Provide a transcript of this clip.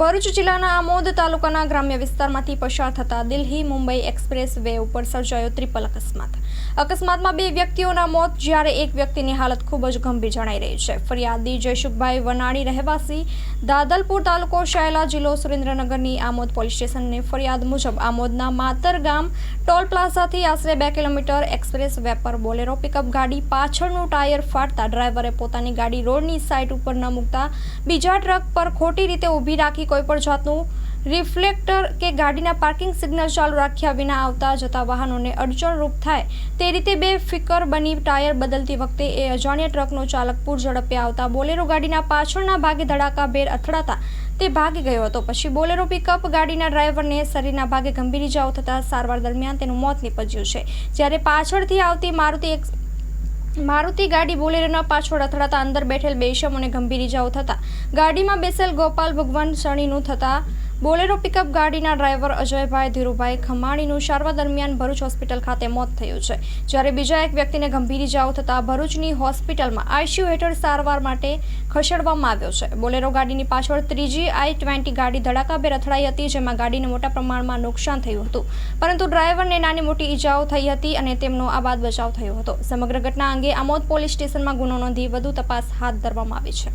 ભરૂચ જિલ્લાના આમોદ તાલુકાના ગ્રામ્ય વિસ્તારમાંથી પસાર થતા દિલ્હી મુંબઈ એક્સપ્રેસ વે ઉપર સર્જાયો ત્રિપલ અકસ્માત. અકસ્માતમાં બે વ્યક્તિઓના મોત, જ્યારે એક વ્યક્તિની હાલત ખૂબ જ ગંભીર જણાઈ રહી છે. ફરિયાદી જયસુખભાઈ વનાણી રહેવાસી, દાદલપુર તાલુકો શાયલા જિલ્લો સુરેન્દ્રનગરની આમોદ પોલીસ સ્ટેશનની ફરિયાદ મુજબ આમોદના માતર ગામ ટોલ પ્લાઝાથી આશરે બે કિલોમીટર એક્સપ્રેસ વે પર બોલેરો પિકઅપ ગાડી પાછળનું ટાયર ફાટતા ડ્રાઈવરે પોતાની ગાડી રોડની સાઈડ ઉપર ન મૂકતા બીજા ટ્રક પર ખોટી રીતે ઊભી રાખી કોઈપણ જાતનું રિફ્લેક્ટર કે ગાડીના પાર્કિંગ સિગ્નલ ચાલુ રાખ્યા વિના આવતા જતા વાહનોને અડચણરૂપ થાય તે રીતે બે ફિકર બની ટાયર બદલતી વખતે એ અજાણ્યા ટ્રકનો ચાલક પૂર ઝડપે આવતા બોલેરો ગાડીના પાછળના ભાગે ધડાકાભેર અથડાતા તે ભાગી ગયો હતો. પછી બોલેરો પિકઅપ ગાડીના ડ્રાઈવરને શરીરના ભાગે ગંભીર ઇજાઓ થતાં સારવાર દરમિયાન તેનું મોત નીપજ્યું છે. જ્યારે પાછળથી આવતી મારુતિ એક મારુતિ ગાડી બોલેરોના પાછળ અથડાતા અંદર બેઠેલ બે ઈસમોને ગંભીર ઇજાઓ થતા ગાડીમાં બેસેલ ગોપાલ ભગવાન સણીનું થતા બોલેરો પિકઅપ ગાડીના ડ્રાઈવર અજયભાઈ ધીરુભાઈ ખમાણીનું સારવાર દરમિયાન ભરૂચ હોસ્પિટલ ખાતે મોત થયું છે. જ્યારે બીજા એક વ્યક્તિને ગંભીર ઇજાઓ થતાં ભરૂચની હોસ્પિટલમાં આઈસીયુ હેઠળ સારવાર માટે ખસેડવામાં આવ્યો છે. બોલેરો ગાડીની પાછળ ત્રીજી આઈ ટ્વેન્ટી ગાડી ધડાકાભેર અથડાઈ હતી, જેમાં ગાડીને મોટા પ્રમાણમાં નુકસાન થયું હતું. પરંતુ ડ્રાઈવરને નાની મોટી ઈજાઓ થઈ હતી અને તેમનો આબાદ બચાવ થયો હતો. સમગ્ર ઘટના અંગે આમોદ પોલીસ સ્ટેશનમાં ગુનો નોંધી વધુ તપાસ હાથ ધરવામાં આવી છે.